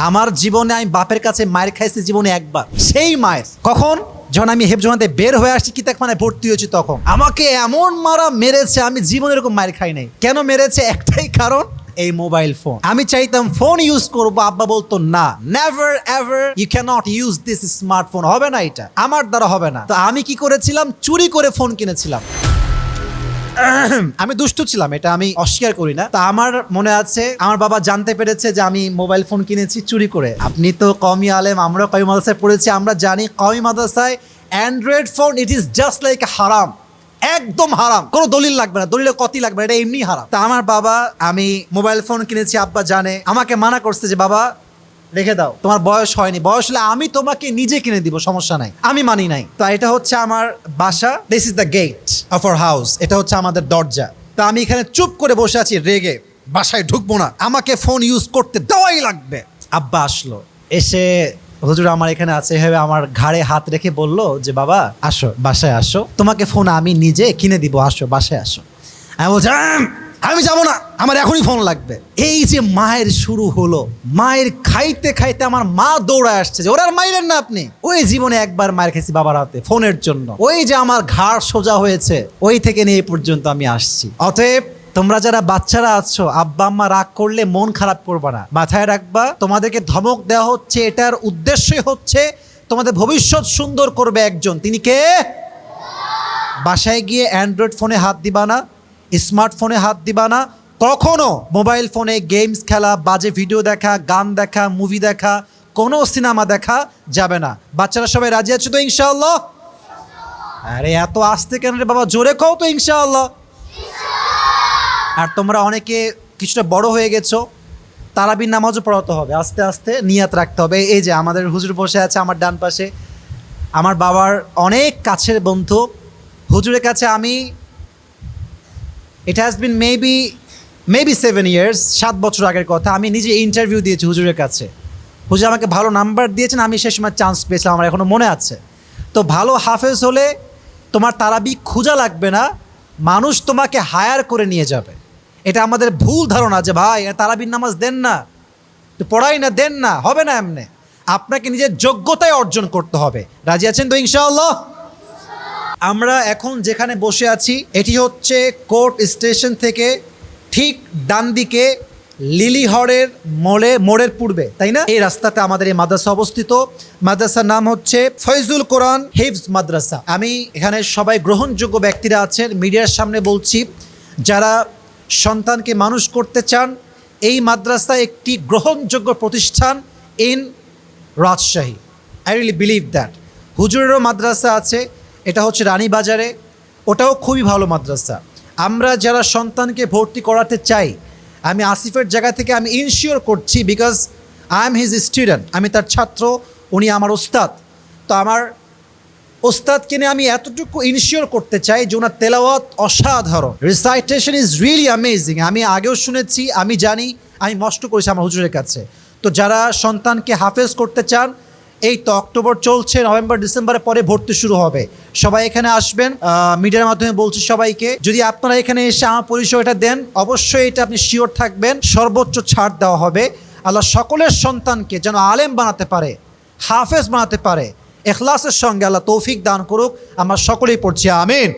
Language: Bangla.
আমার জীবনে আমি বাপের কাছে মায়ের খাইছি জীবনে একবার। সেই মায়ের। কখন? যখন আমি হেফজমাতে বের হয়ে আসছি, কি মানে ভর্তি হয়েছি তখন। আমাকে এমন মারা মেরেছে, আমি জীবনে এরকম মায়ের খাই নাই। কেন মেরেছে? একটাই কারণ, এই মোবাইল ফোন। আমি চাইতাম ফোন ইউজ করব, আব্বা বলতো, না never ever you cannot use this smartphone হবে না এটা। আমার দ্বারা হবে না। তো আমি কি করেছিলাম? চুরি করে ফোন কিনেছিলাম। আমি দুষ্টু ছিলাম, এটা আমি অস্বীকার করি না। তা আমার মনে আছে, আমার বাবা জানতে পেরেছে যে আমি মোবাইল ফোন কিনেছি চুরি করে। আপনি তো কমি আলেম আমরা কমি মাদ্রাসায় পড়েছি, আমরা জানি কমি মাদ্রাসায় android phone it is just like হারাম একদম হারাম কোনো দলিল লাগবে না, দলিলের কতি লাগবে না, এটা এমনি হারাম তা আমার বাবা, আমি মোবাইল ফোন কিনেছি, আব্বা জানে। আমাকে মানা করছে যে, বাবা রেখে দাও। তোমার বয়স হয়নি। বয়স হলে আমি তোমাকে নিজে কিনে দিব, সমস্যা নাই। আমি মানি নাই। তো এটা হচ্ছে আমার বাসা। This is the gate of our house এটা হচ্ছে আমাদের দরজা। তা আমি এখানে চুপ করে বসে আছি, রেগে। বাসায় ঢুকবো না। আমাকে ফোন ইউজ করতে দেওয়াই লাগবে। আব্বা আসলো। এসে হুজুর আমার এখানে আছে। এভাবে আমার ঘাড়ে হাত রেখে বলল যে, বাবা, আসো, বাসায় আসো। তোমাকে ফোন আমি নিজে কিনে দিব। আসো, বাসায় আসো। আমি বলছি "আম, যাব না আমার এখনই ফোন লাগবে। এই যে মায়ের শুরু হলো মায়ের খাইতে খাইতে আমার মা দৌড়ায় আসছে যে ওরা আর মাইলেন না আপনি? ওই জীবনে একবার মায়ের খেয়েছি বাবার হাতে ফোনের জন্য। ওই যে আমার ঘাড় সোজা হয়েছে ওই থেকে নিয়ে পর্যন্ত আমি আসছি। অতএব তোমরা যারা বাচ্চারা আছো আব্বা আম্মা রাগ করলে মন খারাপ করবা না। মাথায় রাখবা তোমাদেরকে ধমক দেওয়া হচ্ছে এটার উদ্দেশ্যই হচ্ছে তোমাদের ভবিষ্যৎ সুন্দর করবে একজন। তিনি কে? বাসায় গিয়ে অ্যান্ড্রয়েড ফোনে হাত দিবা না। স্মার্টফোনে হাত দিবা না। কখনো মোবাইল ফোনে গেমস খেলা, বাজে ভিডিও দেখা, গান দেখা, মুভি দেখা, কোনো সিনেমা দেখা যাবে না। বাচ্চারা সবাই রাজি আছে তো ইনশাআল্লাহ? আরে এত আসতে কেন রে বাবা? জোরে কও তো ইনশাআল্লাহ। আর তোমরা অনেকে কিছুটা বড় হয়ে গেছো, তারাবির নামাজও পড়াতে হবে। আস্তে আস্তে নিয়াত রাখতে হবে। এই যে আমাদের হুজুর বসে আছে আমার ডান পাশে। আমার বাবার অনেক কাছের বন্ধু। হুজুরের কাছে আমি it has been maybe maybe seven years সাত বছর আগের কথা, আমি নিজে ইন্টারভিউ দিয়েছি হুজুরের কাছে। হুজুর আমাকে ভালো নাম্বার দিয়েছেন, আমি সে সময় চান্স পেয়েছিলাম, আমার এখনও মনে আছে। তো ভালো হাফেজ হলে তোমার তারাবি খোঁজা লাগবে না, মানুষ তোমাকে হায়ার করে নিয়ে যাবে। এটা আমাদের ভুল ধারণা যে ভাই তারাবির নামাজ দেন না তো পড়াই না, দেন না, হবে না এমনি। আপনাকে নিজের যোগ্যতায় অর্জন করতে হবে। রাজি আছেন তো ইনশাআল্লাহ? আমরা এখন যেখানে বসে আছি, এটি হচ্ছে কোর্ট স্টেশন থেকে ঠিক ডান দিকে লিলিহরের মোড়ে, মোড়ের পূর্বে, তাই না? এই রাস্তাতে আমাদের এই মাদ্রাসা অবস্থিত। মাদ্রাসার নাম হচ্ছে ফয়জুল কোরআন হিফজ মাদ্রাসা। আমি এখানে সবাই গ্রহণযোগ্য ব্যক্তিরা আছেন, মিডিয়ার সামনে বলছি, যারা সন্তানকে মানুষ করতে চান, এই মাদ্রাসা একটি গ্রহণযোগ্য প্রতিষ্ঠান in Rajshahi. I really believe that হুজুরেরও মাদ্রাসা আছে এটা হচ্ছে রানীবাজারে। ওটাও খুবই ভালো মাদ্রাসা। আমরা যারা সন্তানকে ভর্তি করাতে চাই, আমি আসিফের জায়গা থেকে আমি ইনশিওর করছি because I am his student আমি তার ছাত্র, উনি আমার ওস্তাদ। তো আমার ওস্তাদকে নিয়ে আমি এতটুকু ইনশিওর করতে চাই যে ওনার তেলাওয়াত অসাধারণ। রিসাইটেশন ইজ রিয়েলি অ্যামেজিং আমি আগেও শুনেছি, আমি জানি, আমি নষ্ট করেছি আমার হুজুরের কাছে। তো যারা সন্তানকে হাফেজ করতে চান এই তো অক্টোবর চলছে, নভেম্বর, ডিসেম্বরের পরে ভর্তি শুরু হবে। সবাই এখানে আসবেন মিডিয়ার মাধ্যমে বলছি সবাইকে, যদি আপনারা এখানে এসে আমার পরিচয়টা দেন, অবশ্যই এটা আপনি শিওর থাকবেন, সর্বোচ্চ ছাড় দেওয়া হবে। আল্লাহ সকলের সন্তানকে যেন আলেম বানাতে পারে, হাফেজ বানাতে পারে, এখলাসের সঙ্গে আল্লাহ তৌফিক দান করুক। আমরা সকলেই পড়ছি, আমিন।